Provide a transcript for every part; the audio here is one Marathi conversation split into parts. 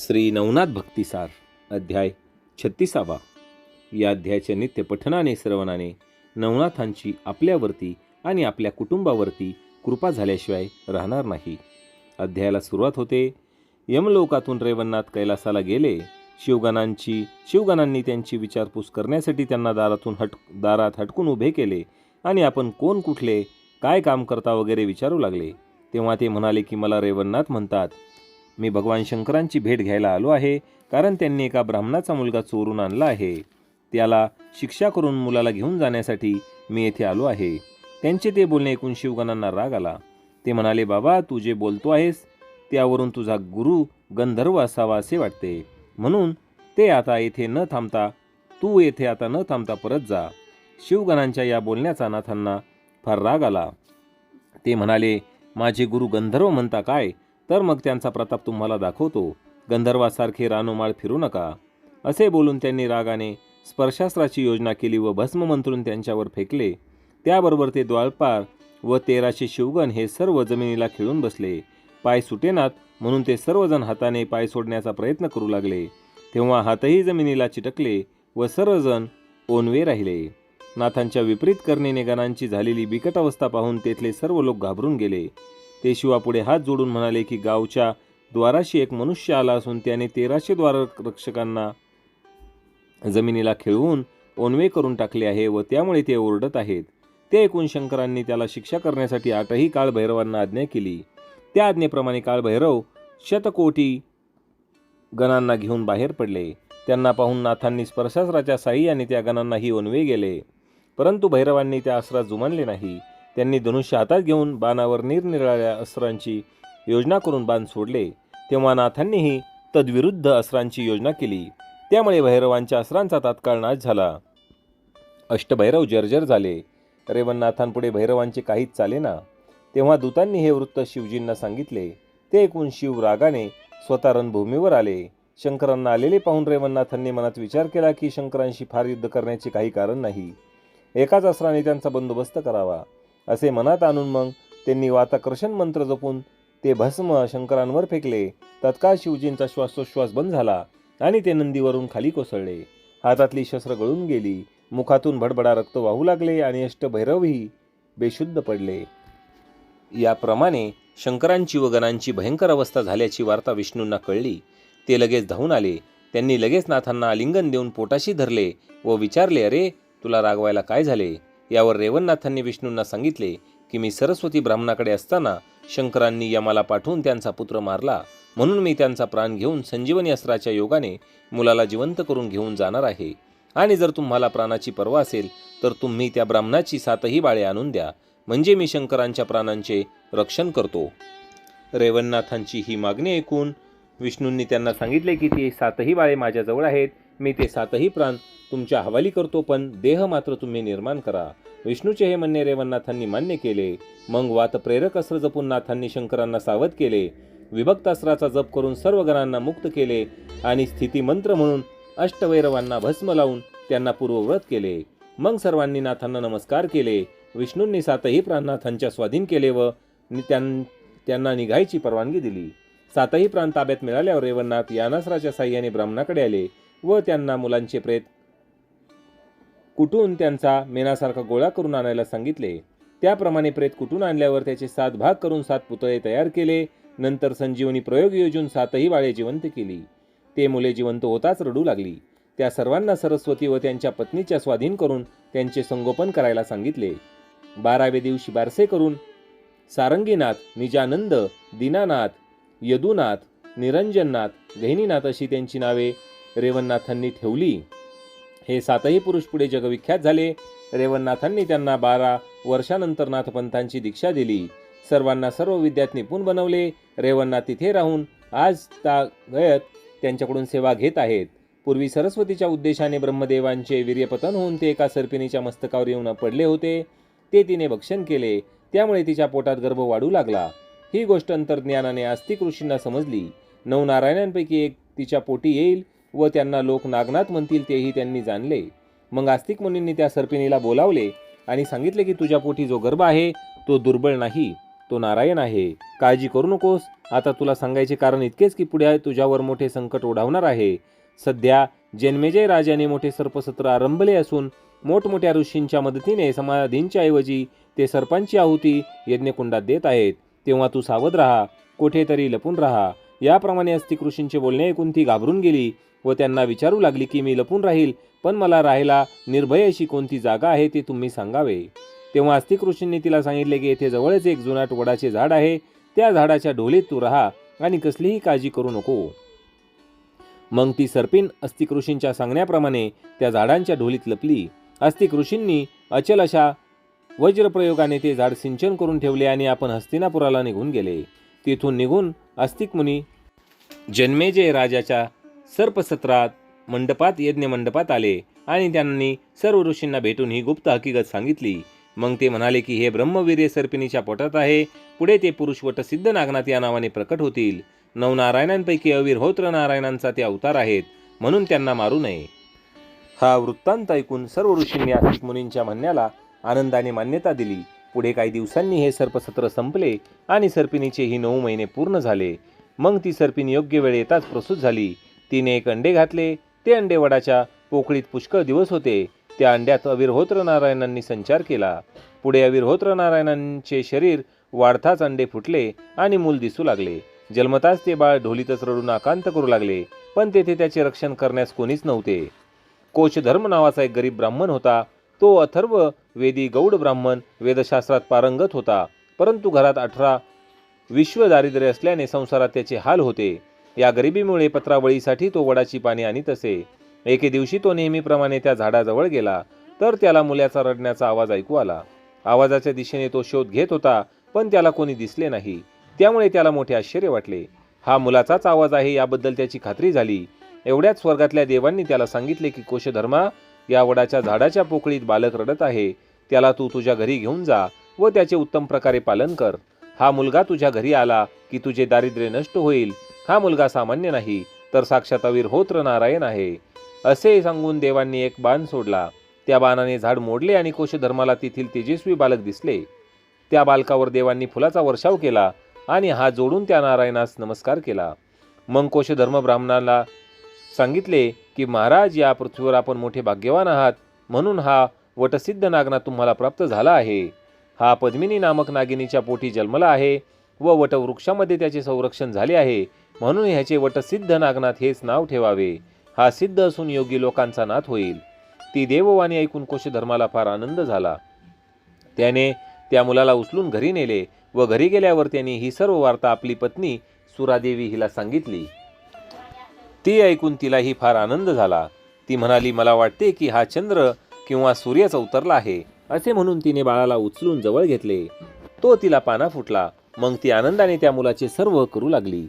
श्री नवनाथ भक्तिसार अध्याय छत्तीसावा. या अध्यायाच्या नित्य पठनाने श्रवणाने नवनाथांची आपल्यावरती आणि आपल्या कुटुंबावरती कृपा झाल्याशिवाय राहणार नाही. अध्यायाला सुरुवात होते. यमलोकातून रेवन्नाथ कैलासाला गेले. शिवगणांची शिवगणांनी त्यांची विचारपूस करण्यासाठी त्यांना दारातून हट दारात हटकून उभे केले. आणि आपण कोण कुठले काय काम करता वगैरे विचारू लागले. तेव्हा ते म्हणाले की मला रेवन्नाथ म्हणतात. मी भगवान शंकरांची भेट घ्यायला आलो आहे कारण त्यांनी एका ब्राह्मणाचा मुलगा चोरून आणला आहे. त्याला शिक्षा करून मुलाला घेऊन जाण्यासाठी मी येथे आलो आहे. त्यांचे ते बोलणे ऐकून शिवगणांना राग आला. ते म्हणाले बाबा तू जे बोलतो आहेस त्यावरून तुझा गुरु गंधर्व असावा असे वाटते. म्हणून ते आता येथे न थांबता तू येथे आता न थांबता परत जा. शिवगणांच्या या बोलण्याचा नाथांना फार राग आला. ते म्हणाले माझे गुरु गंधर्व म्हणता काय? तर मग त्यांचा प्रताप तुम्हाला दाखवतो. गंधर्वासारखे रानोमाळ फिरू नका. असे बोलून त्यांनी रागाने स्पर्शास्त्राची योजना केली व भस्म मंत्रून त्यांच्यावर फेकले. त्याबरोबर ते द्वाळपार व तेराशे शिवगण हे सर्व जमिनीला खिळून बसले. पाय सुटेनात म्हणून ते सर्वजण हाताने पाय सोडण्याचा प्रयत्न करू लागले. तेव्हा हातही जमिनीला चिटकले व सर्वजण ओनवे राहिले. नाथांच्या विपरीत करणेने गणांची झालेली बिकट अवस्था पाहून तेथले सर्व लोक घाबरून गेले. ते शिवापुढे हात जोडून म्हणाले की गावच्या द्वाराशी एक मनुष्य आला असून त्याने तेराशे द्वाररक्षकांना जमिनीला खेळवून ओनवे करून टाकले आहे व त्यामुळे ते ओरडत आहेत. ते ऐकून शंकरांनी त्याला शिक्षा करण्यासाठी आठही काळभैरवांना आज्ञा केली. त्या आज्ञेप्रमाणे काळभैरव शतकोटी गणांना घेऊन बाहेर पडले. त्यांना पाहून नाथांनी स्पर्शास्त्राच्या साह्याने त्या गणांनाही ओनवे गेले. परंतु भैरवांनी त्या अस्त्रात जुमानले नाही. त्यांनी धनुष्य हातात घेऊन बाणावर निरनिराळ्या अस्त्रांची योजना करून बाण सोडले. तेव्हा नाथांनीही तद्विरुद्ध अस्त्रांची योजना केली. त्यामुळे भैरवांच्या अस्त्रांचा तात्काळ नाश झाला. अष्टभैरव जर्जर झाले. रेवणनाथांपुढे भैरवांचे काहीच चालेना तेव्हा दूतांनी हे वृत्त शिवजींना सांगितले. ते ऐकून शिव रागाने स्वतः रणभूमीवर आले. शंकरांना आलेले पाहून रेवणनाथांनी मनात विचार केला की शंकरांशी फार युद्ध करण्याचे काही कारण नाही. एकाच अस्त्राने त्यांचा बंदोबस्त करावा. असे मनात आणून मग त्यांनी वाताकर्षण मंत्र जपून ते भस्म शंकरांवर फेकले. तत्काळ शिवजींचा श्वासोश्वास बंद झाला आणि ते नंदीवरून खाली कोसळले. हातातली शस्त्र गळून गेली. मुखातून भडबडा रक्त वाहू लागले आणि अष्टभैरवही बेशुद्ध पडले. याप्रमाणे शंकरांची व गणांची भयंकर अवस्था झाल्याची वार्ता विष्णूंना कळली. ते लगेच धावून आले. त्यांनी लगेच नाथांना आलिंगन देऊन पोटाशी धरले व विचारले अरे तुला रागवायला काय झाले? यावर रेवणनाथांनी विष्णूंना सांगितले की मी सरस्वती ब्राह्मणाकडे असताना शंकरांनी यमाला पाठवून त्यांचा पुत्र मारला. म्हणून मी त्यांचा प्राण घेऊन संजीवनी अस्त्राच्या योगाने मुलाला जिवंत करून घेऊन जाणार आहे. आणि जर तुम्हाला प्राणाची पर्वा असेल तर तुम्ही त्या ब्राह्मणाची सातही बाळे आणून द्या. म्हणजे मी शंकरांच्या प्राणांचे रक्षण करतो. रेवणनाथांची ही मागणी ऐकून विष्णूंनी त्यांना सांगितले की ती सातही बाळे माझ्याजवळ आहेत. मी ते सातही प्राण तुमच्या हवाली करतो पण देह मात्र तुम्ही निर्माण करा. विष्णूचे हे म्हणणे रेवणनाथांनी मान्य केले. मग वात प्रेरक अस्त्र जपून नाथांनी शंकरांना सावध केले. विभक्तास्त्राचा जप करून सर्व गणांना मुक्त केले आणि स्थिती मंत्र म्हणून अष्टवैरवांना भस्म लावून त्यांना पूर्वव्रत केले. मग सर्वांनी नाथांना नमस्कार केले. विष्णूंनी सातही प्राणनाथांच्या स्वाधीन केले व त्यां- त्यांना निघायची परवानगी दिली. सातही प्राण ताब्यात मिळाल्यावर रेवणनाथ यानासराच्या साह्याने ब्राह्मणाकडे आले. व त्यांना मुलांचे प्रेत. कुठून त्यांचा मेणासारखा गोळा करून आणायला सांगितले त्याप्रमाणे प्रेत कुठून आणल्यावर त्याचे सात भाग करून सात पुतळे तयार केले नंतर संजीवनी प्रयोग योजून सातही बाळे जिवंत केली. ते मुले जिवंत होताच रडू लागली. त्या सर्वांना सरस्वती व त्यांच्या पत्नीच्या स्वाधीन करून त्यांचे संगोपन करायला सांगितले. बारावे दिवशी बारसे करून सारंगीनाथ निजानंद दीनानाथ यदुनाथ निरंजननाथ गहिनीनाथ अशी त्यांची नावे रेवणनाथांनी ठेवली. हे सातही पुरुष पुढे जगविख्यात झाले. रेवणनाथांनी त्यांना बारा वर्षानंतर नाथपंथांची दीक्षा दिली. सर्वांना सर्व विद्यात निपुण बनवले. रेवणनाथ तिथे राहून आज ता गयत त्यांच्याकडून सेवा घेत आहेत. पूर्वी सरस्वतीच्या उद्देशाने ब्रह्मदेवांचे वीर्यपतन होऊन ते एका सर्पिणीच्या मस्तकावर येऊन पडले होते. ते तिने भक्षण केले. त्यामुळे तिच्या पोटात गर्भ वाढू लागला. ही गोष्ट अंतर्ज्ञानाने आस्तिक ऋषींना समजली. नऊ नारायणांपैकी एक तिच्या पोटी येईल. व त्यांना लोक नागनाथ म्हणतील तेही त्यांनी जाणले. मग आस्तिक मुनींनी त्या सर्पिणीला बोलावले आणि सांगितले की तुझ्या पोटी जो गर्भ आहे तो दुर्बळ नाही तो नारायण आहे. काळजी करू नकोस. आता तुला सांगायचे कारण इतकेच की पुढे तुझ्यावर मोठे संकट ओढावणार आहे. सध्या जन्मेजय राजाने मोठे सर्पसत्र आरंभले असून मोठमोठ्या ऋषींच्या मदतीने समाधींच्या ऐवजी ते सर्पांची आहुती यज्ञकुंडात देत आहेत. तेव्हा तू सावध राहा. कुठेतरी लपून राहा. याप्रमाणे अस्थिक ऋषींचे बोलणे ऐकून ती घाबरून गेली व त्यांना विचारू लागली की मी लपून राहील पण मला राहायला निर्भय अशी कोणती जागा आहे ते तुम्ही सांगावे. तेव्हा अस्थिक ऋषींनी तिला सांगितले की येथे जवळच एक जुनाट वडाचे झाड आहे. त्या झाडाच्या ढोलीत तू राहा आणि कसलीही काळजी करू नको. मग ती सर्पिन अस्तिक ऋषींच्या सांगण्याप्रमाणे त्या झाडांच्या ढोलीत लपली. अस्तिक ऋषींनी अचल अशा वज्रप्रयोगाने ते झाड सिंचन करून ठेवले आणि आपण हस्तिनापुराला निघून गेले. तेथून निघून आस्तिकमुनी जन्मेजय राजाच्या सर्पसत्रात मंडपात यज्ञ मंडपात आले आणि त्यांनी सर्व ऋषींना भेटून ही गुप्त हकीकत सांगितली. मग ते म्हणाले की हे ब्रह्मवीर्य सर्पिणीच्या पोटात आहे. पुढे ते पुरुषवट सिद्ध नागनाथ या नावाने प्रकट होतील. नवनारायणांपैकी अविरहोत्र नारायणांचा ते अवतार आहेत. म्हणून त्यांना मारू नये. हा वृत्तांत ऐकून सर्व ऋषींनी आस्तिक मुनींच्या म्हणण्याला आनंदाने मान्यता दिली. पुढे काही दिवसांनी हे सर्पसत्र संपले आणि सर्पिणीचेही नऊ महिने पूर्ण झाले. मग ती सर्पिणी योग्य वेळ येताच प्रसूत झाली. तिने एक अंडे घातले. ते अंडे वडाच्या पोकळीत पुष्कळ दिवस होते. त्या अंड्यात अविरहोत्र नारायणांनी संचार केला. पुढे अविरहोत्र नारायणांचे शरीर वाढताच अंडे फुटले आणि मूल दिसू लागले. जन्मताच ते बाळ ढोलीतच रडून आकांत करू लागले. पण तेथे त्याचे रक्षण करण्यास कोणीच नव्हते. कोचधर्म नावाचा एक गरीब ब्राह्मण होता. तो अथर्व वेदी गौड ब्राह्मण वेदशास्त्रात पारंगत होता. परंतु घरात अठरा विश्व दारिद्र्य असल्याने संसारात त्याचे हाल होते. या गरिबीमुळे पत्रावळीसाठी तो वडाची पाने आणीत असे. एके दिवशी तो नेहमीप्रमाणे त्या झाडाजवळ गेला तर त्याला मुलाचा रडण्याचा आवाज ऐकू आला. आवाजाच्या दिशेने तो शोध घेत होता पण त्याला कोणी दिसले नाही. त्यामुळे त्याला मोठे आश्चर्य वाटले. हा मुलाचाच आवाज आहे याबद्दल त्याची खात्री झाली. एवढ्याच स्वर्गातल्या देवांनी त्याला सांगितले की कोशधर्मा या वडाच्या झाडाच्या पोकळीत बालक रडत आहे. त्याला तू तुझ्या घरी घेऊन जा व त्याचे उत्तम प्रकारे पालन कर. हा मुलगा तुझ्या घरी आला की तुझे दारिद्र्य नष्ट होईल. हा मुलगा सामान्य नाही तर साक्षात अविरहोत्र नारायण आहे. असे सांगून देवांनी एक बाण सोडला. त्या बाणाने झाड मोडले आणि कोशधर्माला तेथील तेजस्वी बालक दिसले. त्या बालकावर देवांनी फुलाचा वर्षाव केला आणि हात जोडून त्या नारायणास नमस्कार केला. मग कोशधर्म ब्राह्मणाला सांगितले की महाराज या पृथ्वीवर आपण मोठे भाग्यवान आहात. म्हणून हा वटसिद्ध नागनाथ तुम्हाला प्राप्त झाला आहे. हा पद्मिनी नामक नागिनीच्या पोटी जन्मला आहे व वटवृक्षामध्ये त्याचे संरक्षण झाले आहे. म्हणून ह्याचे वटसिद्ध नागनाथ हेच नाव ठेवावे. हा सिद्ध असून योगी लोकांचा नाथ होईल. ती देववाणी ऐकून कोशधर्माला फार आनंद झाला. त्याने त्या मुलाला उचलून घरी नेले व घरी गेल्यावर त्यांनी ही सर्व वार्ता आपली पत्नी सुरादेवी हिला सांगितली. ती ऐकून तिलाही फार आनंद झाला. ती म्हणाली मला वाटते की हा चंद्र किंवा सूर्यच उतरला आहे असे म्हणून तिने बाळाला उचलून जवळ घेतले. तो तिला पाना फुटला. मग ती आनंदाने त्या मुलाचे सर्व करू लागली.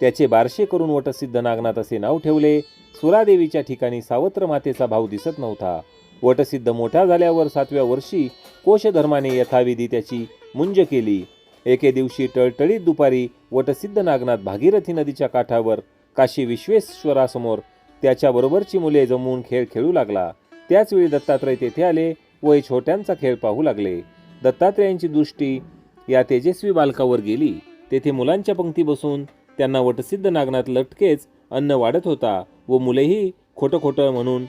त्याचे बारशे करून वटसिद्ध नागनाथ असे नाव ठेवले. सुरादेवीच्या ठिकाणी सावत्र मातेचा भाव दिसत नव्हता. वटसिद्ध मोठा झाल्यावर सातव्या वर्षी कोशधर्माने यथाविधी त्याची मुंज केली. एके दिवशी टळटळीत दुपारी वटसिद्ध नागनाथ भागीरथी नदीच्या काठावर काशी विश्वेश्वरासमोर त्याच्याबरोबरची मुले जमवून खेळ खेळू लागला. त्याचवेळी दत्तात्रय तेथे आले व छोट्यांचा खेळ पाहू लागले. दत्तात्रयांची दृष्टी या तेजस्वी बालकावर गेली. तेथे मुलांच्या पंक्ती बसून त्यांना वटसिद्ध नागनात लटकेच अन्न वाढत होता व मुलेही खोटं खोटं म्हणून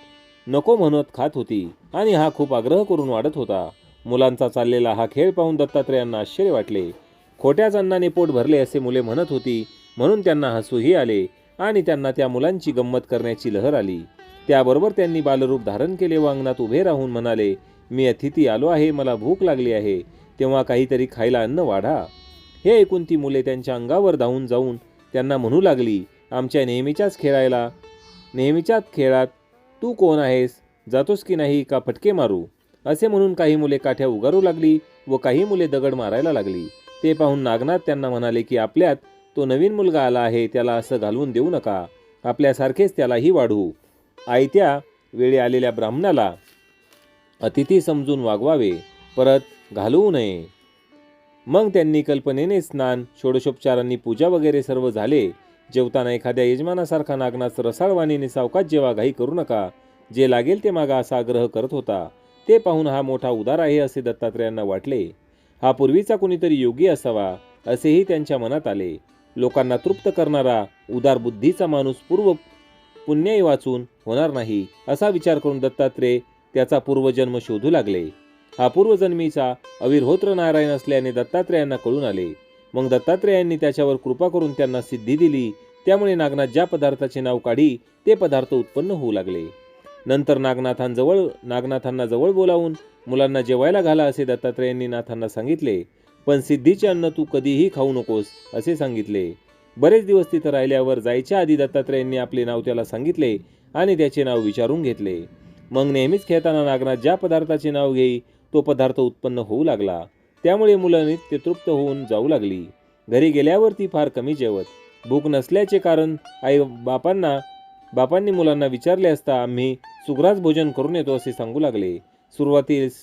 नको म्हणत खात होती आणि हा खूप आग्रह करून वाढत होता. मुलांचा चाललेला हा खेळ पाहून दत्तात्रयांना आश्चर्य वाटले. खोट्याच अन्नाने पोट भरले असे मुले म्हणत होती म्हणून त्यांना हसूही आले आणि त्यांना त्या मुलांची गंमत करण्याची लहर आली. त्याबरोबर त्यांनी बालरूप धारण केले व अंगणात उभे राहून म्हणाले मी अतिथी आलो आहे मला भूक लागली आहे तेव्हा काहीतरी खायला अन्न वाढा. हे ऐकून ती मुले त्यांच्या अंगावर धावून जाऊन त्यांना म्हणू लागली आमच्या नेहमीच्याच खेळायला नेहमीच्याच खेळात तू कोण आहेस जातोस की नाही का फटके मारू? असे म्हणून काही मुले काठ्या उगारू लागली व काही मुले दगड मारायला लागली. ते पाहून नागनाथ त्यांना म्हणाले की आपल्यात तो नवीन मुलगा आला आहे त्याला असं घालवून देऊ नका. आपल्यासारखेच त्यालाही वाढू. आयत्या वेळी आलेल्या ब्राह्मणाला अतिथी समजून वागवावे परत घालवू नये. मग त्यांनी कल्पनेने स्नान षोडशोपचारांनी पूजा वगैरे सर्व झाले. जेवताना एखाद्या यजमानासारखा नागनाथ रसाळवाणीने सावकाश जेवा घाई करू नका. जे लागेल ते मागा असा आग्रह करत होता. ते पाहून हा मोठा उदार आहे असे दत्तात्रयांना वाटले. हा पूर्वीचा कुणीतरी योगी असावा असेही त्यांच्या मनात आले. लोकांना तृप्त करणारा उदार बुद्धीचा माणूस पूर्व पुण्याही वाचून होणार नाही असा विचार करून दत्तात्रेय त्याचा पूर्वजन्म शोधू लागले. हा पूर्वजन्मीचा अविर्होत्र नारायण असल्याने दत्तात्रेयांना कळून आले. मग दत्तात्रेयांनी त्याच्यावर कृपा करून त्यांना सिद्धी दिली त्यामुळे नागनाथ ज्या पदार्थाचे नाव काढी ते पदार्थ उत्पन्न होऊ लागले. नंतर नागनाथांजवळ नागनाथांना जवळ बोलावून मुलांना जेवायला घाला असे दत्तात्रेयांनी नाथांना सांगितले पण सिद्धीचे अन्न तू कधीही खाऊ नकोस असे सांगितले. बरेच दिवस तिथं राहिल्यावर जायच्या आधी दत्तात्रेयांनी आपले नाव त्याला सांगितले आणि त्याचे नाव विचारून घेतले. मग नेहमीच खेळताना नागनाथ ज्या पदार्थाचे नाव घेई तो पदार्थ उत्पन्न होऊ लागला. त्यामुळे मुलं नित्य तृप्त होऊन जाऊ लागली. घरी गेल्यावर ती फार कमी जेवत. भूक नसल्याचे कारण आई बापांना बापांनी मुलांना विचारले असता आम्ही सुग्रास भोजन करून येतो असे सांगू लागले. सुरुवातीस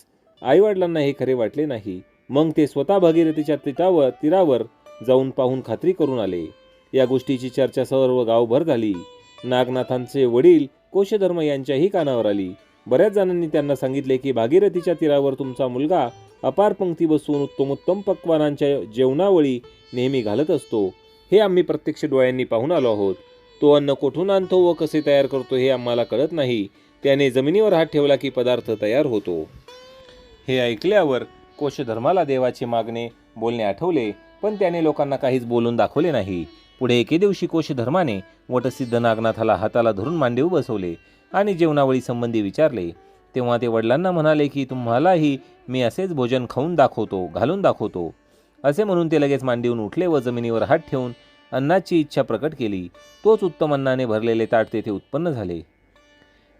आईवडिलांना हे खरे वाटले नाही. मग ते स्वतः भागीरथीच्या तिटावर तीरावर जाऊन पाहून खात्री करून आले. या गोष्टीची चर्चा सर्व गावभर झाली. नागनाथांचे वडील कोशधर्म यांच्याही कानावर आली. बऱ्याच जणांनी त्यांना सांगितले की भागीरथीच्या तीरावर तुमचा मुलगा अपार पंक्ती बसून उत्तमोत्तम पक्वानांच्या जेवणावळी नेहमी घालत असतो. हे आम्ही प्रत्यक्ष डोळ्यांनी पाहून आलो आहोत. तो अन्न कोठून आणतो व कसे तयार करतो हे आम्हाला कळत नाही. त्याने जमिनीवर हात ठेवला की पदार्थ तयार होतो. हे ऐकल्यावर कोशधर्माला देवाचे मागणे बोलणे आठवले पण त्याने लोकांना काहीच बोलून दाखवले नाही. पुढे एके दिवशी कोशधर्माने वटसिद्ध नागनाथाला हाताला धरून मांडीव बसवले आणि जेवणावळी संबंधी विचारले तेव्हा ते वडिलांना म्हणाले की तुम्हालाही मी असेच भोजन खाऊन दाखवतो घालून दाखवतो. असे म्हणून ते लगेच मांडीवून उठले व जमिनीवर हात ठेवून अन्नाची इच्छा प्रकट केली. तोच उत्तम अन्नाने भरलेले ताट तेथे उत्पन्न झाले.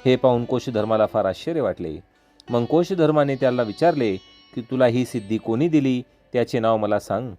हे पाहून कोशधर्माला फार आश्चर्य वाटले. मग कोशधर्माने त्याला विचारले की तुला ही सिद्धी कोणी दिली? त्याचे नाव मला सांग.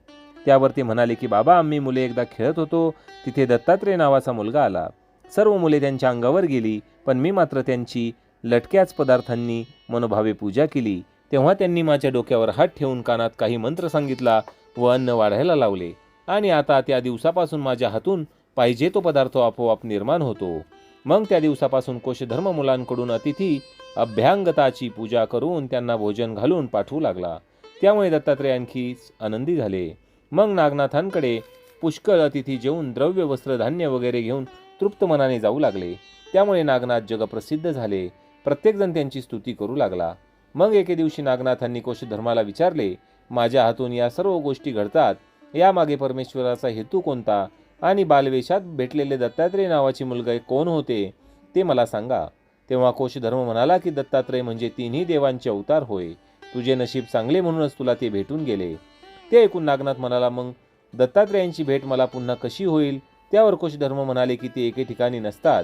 त्यावर ती म्हणाले की बाबा आम्ही मुले एकदा खेळत होतो. तिथे दत्तात्रय नावाचा मुलगा आला. सर्व मुले त्यांच्या अंगावर गेली पण मी मात्र त्यांची लटक्याच पदार्थांनी मनोभावे पूजा केली. तेव्हा त्यांनी माझ्या डोक्यावर हात ठेवून कानात काही मंत्र सांगितला व अन्न वाढायला लावले. आणि आता त्या दिवसापासून माझ्या हातून पाहिजे तो पदार्थ आपोआप निर्माण होतो. मग त्या दिवसापासून कोशधर्म मुलांकडून अतिथी अभ्यांगताची पूजा करून त्यांना भोजन घालून पाठवू लागला. त्यामुळे दत्तात्रय आणखी आनंदी झाले. मग नागनाथांकडे पुष्कळ अतिथी जेवून द्रव्य वस्त्र धान्य वगैरे घेऊन तृप्त मनाने जाऊ लागले. त्यामुळे नागनाथ जगप्रसिद्ध झाले. प्रत्येकजण त्यांची स्तुती करू लागला. मग एके दिवशी नागनाथांनी कोशधर्माला विचारले माझ्या हातून या सर्व गोष्टी घडतात? यामागे परमेश्वराचा हेतू कोणता? आणि बालवेशात भेटलेले दत्तात्रय नावाची मुलगा कोण होते? ते मला सांगा. तेव्हा कोशधर्म म्हणाला की दत्तात्रय म्हणजे तिन्ही देवांचे अवतार होय. तुझे नशीब चांगले म्हणूनच तुला ते भेटून गेले. ते ऐकून नागनाथ म्हणाला मग दत्तात्रयांची भेट मला पुन्हा कशी होईल? त्यावर कोशधर्म म्हणाले की ते एके ठिकाणी नसतात.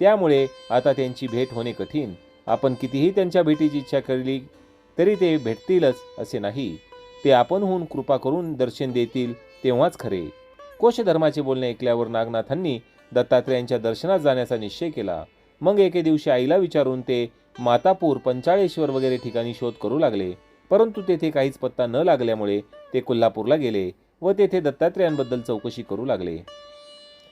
त्यामुळे आता त्यांची भेट होणे कठीण. आपण कितीही त्यांच्या भेटीची इच्छा केली तरी ते भेटतीलच असे नाही. ते आपणहून कृपा करून दर्शन देतील तेव्हाच खरे. कोशधर्माचे बोलणे ऐकल्यावर नागनाथांनी दत्तात्रयांच्या दर्शनात जाण्याचा निश्चय केला. मग एके दिवशी आईला विचारून ते मातापूर पंचाळेश्वर वगैरे ठिकाणी शोध करू लागले. परंतु तेथे काहीच पत्ता न लागल्यामुळे ते कोल्हापूरला गेले व तेथे दत्तात्रेयांबद्दल चौकशी करू लागले.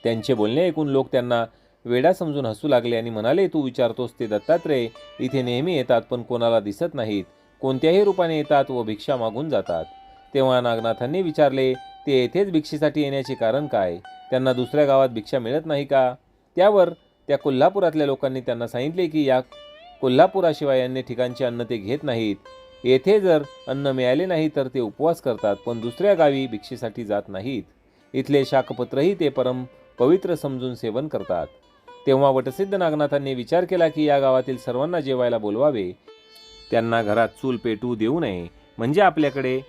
त्यांचे बोलणे ऐकून लोक त्यांना वेडा समजून हसू लागले आणि म्हणाले तू विचारतोस ते दत्तात्रय इथे नेहमी येतात पण कोणाला दिसत नाहीत. कोणत्याही रूपाने येतात व भिक्षा मागून जातात. तेव्हा नागनाथांनी विचारले ते येथेच भिक्षेसाठी येण्याचे कारण काय? त्यांना दुसऱ्या गावात भिक्षा मिळत नाही का? त्यावर त्या कोल्हापुरातल्या लोकांनी त्यांना सांगितले की या कोल्हापुराशिवाय अन्य ठिकाणचे अन्न ते घेत नाहीत. येथे जर अन्न मिळाले नाही तर ते उपवास करतात पण दुसऱ्या गावी भिक्षेसाठी जात नाहीत. इथले शाकपत्रही ते परम पवित्र समजून सेवन करतात. तेव्हा वटसिद्ध नागनाथांनी विचार केला की या गावातील सर्वांना जेवायला बोलवावे. त्यांना घरात चूल पेटू देऊ नये. म्हणजे आपल्याकडे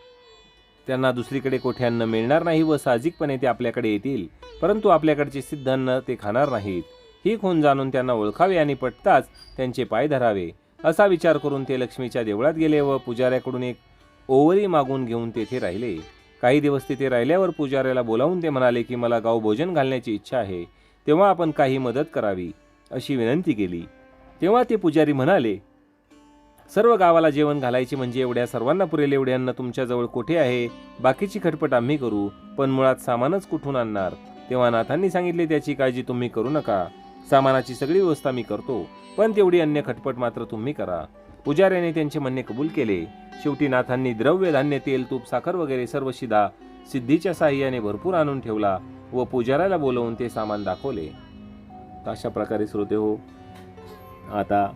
त्यांना दुसरीकडे कोठे अन्न मिळणार नाही व साहजिकपणे ते आपल्याकडे येतील. परंतु आपल्याकडचे सिद्ध अन्न ते खाणार नाहीत. ही खून जाणून त्यांना ओळखावे आणि पटताच त्यांचे पाय धरावे. असा विचार करून ते लक्ष्मीच्या देवळात गेले व पुजाऱ्याकडून एक ओवरी मागून घेऊन तेथे राहिले. काही दिवस तिथे राहिल्यावर पुजाऱ्याला बोलावून ते म्हणाले की मला गाव भोजन घालण्याची इच्छा आहे. तेव्हा आपण काही मदत करावी अशी विनंती केली. तेव्हा ते पुजारी म्हणाले सर्व गावाला जेवण घालायचे म्हणजे एवढ्या सर्वांना पुरेल एवढे अन्न तुमच्याजवळ कोठे आहे? बाकीची खटपट आम्ही करू पण मुळात सामानच कुठून आणणार? तेव्हा नाथांनी सांगितले त्याची काळजी तुम्ही करू नका. सामानाची सगळी व्यवस्था मी करतो पण तेवढी अन्य खटपट मात्र तुम्ही करा. पुजाऱ्याने त्यांचे म्हणणे कबूल केले. शेवटी नाथांनी द्रव्य धान्य तेल तूप साखर वगैरे सर्व शिदा सिद्धीच्या साह्याने भरपूर आणून ठेवला व पुजाऱ्याला बोलवून ते सामान दाखवले. अशा प्रकारे श्रोते हो आता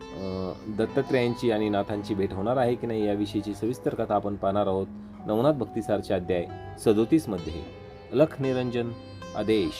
अं, दत्तात्रेयांची आणि नाथांची भेट होणार आहे की नाही याविषयीची सविस्तर कथा आपण पाहणार आहोत नवनाथ भक्तिसारचे अध्याय सदोतीसमध्ये. लख निरंजन आदेश.